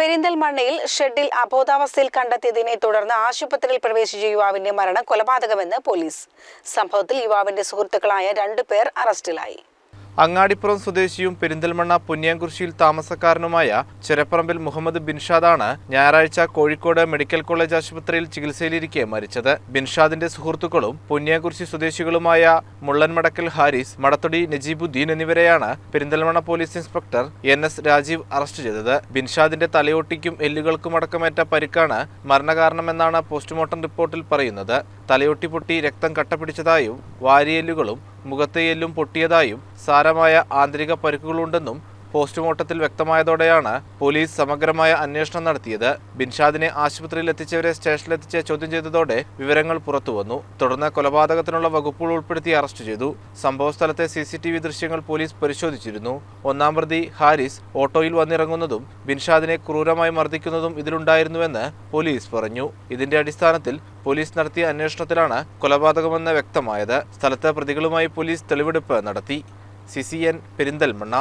പെരിന്തൽമണ്ണയിൽ ഷെഡിൽ അബോധാവസ്ഥയിൽ കണ്ടെത്തിയതിനെ തുടർന്ന് ആശുപത്രിയിൽ പ്രവേശിച്ച യുവാവിന്റെ മരണം കൊലപാതകമെന്ന് പോലീസ്. സംഭവത്തിൽ യുവാവിന്റെ സുഹൃത്തുക്കളായ രണ്ടു പേർ അറസ്റ്റിലായി. അങ്ങാടിപ്പുറം സ്വദേശിയും പെരിന്തൽമണ്ണ പുന്നിയാംകുറിശിയിൽ താമസക്കാരനുമായ ചിരപ്പറമ്പിൽ മുഹമ്മദ് ബിൻഷാദാണ് ഞായറാഴ്ച കോഴിക്കോട് മെഡിക്കൽ കോളേജ് ആശുപത്രിയിൽ ചികിത്സയിലിരിക്കെ മരിച്ചത്. ബിൻഷാദിന്റെ സുഹൃത്തുക്കളും പുന്നിയാംകുറിശി സ്വദേശികളുമായ മുള്ളൻമടക്കൽ ഹാരിസ് മടത്തൊടി നജീബുദ്ദീൻ എന്നിവരെയാണ് Perinthalmanna police inspector N S Rajeev arrest ചെയ്തത്. ബിൻഷാദിന്റെ തലയോട്ടിക്കും എല്ലുകൾക്കും അടക്കമേറ്റ പരിക്കാണ് മരണകാരണമെന്നാണ് പോസ്റ്റ്മോർട്ടം റിപ്പോർട്ടിൽ പറയുന്നത്. തലയൊട്ടി പൊട്ടി രക്തം കട്ടപിടിച്ചതായും വാരിയെല്ലുകളും മുഖത്തെ എല്ലും പൊട്ടിയതായും സാരമായ ആന്തരിക പരിക്കുകളുണ്ടെന്നും പോസ്റ്റ്മോർട്ടത്തിൽ വ്യക്തമായതോടെയാണ് പോലീസ് സമഗ്രമായ അന്വേഷണം നടത്തിയത്. ബിൻഷാദിനെ ആശുപത്രിയിൽ എത്തിച്ചവരെ സ്റ്റേഷനിലെത്തിച്ച് ചോദ്യം ചെയ്തതോടെ വിവരങ്ങൾ പുറത്തുവന്നു. തുടർന്ന് കൊലപാതകത്തിനുള്ള വകുപ്പുകൾ ഉൾപ്പെടുത്തി അറസ്റ്റ് ചെയ്തു. സംഭവസ്ഥലത്തെ സി സി ടി വി ദൃശ്യങ്ങൾ പോലീസ് പരിശോധിച്ചിരുന്നു. ഒന്നാം പ്രതി ഹാരിസ് ഓട്ടോയിൽ വന്നിറങ്ങുന്നതും ബിൻഷാദിനെ ക്രൂരമായി മർദ്ദിക്കുന്നതും ഇതിലുണ്ടായിരുന്നുവെന്ന് പോലീസ് പറഞ്ഞു. ഇതിന്റെ അടിസ്ഥാനത്തിൽ പോലീസ് നടത്തിയ അന്വേഷണത്തിലാണ് കൊലപാതകമെന്ന് വ്യക്തമായത്. സ്ഥലത്ത് പ്രതികളുമായി പോലീസ് തെളിവെടുപ്പ് നടത്തി. C C N Perinthalmanna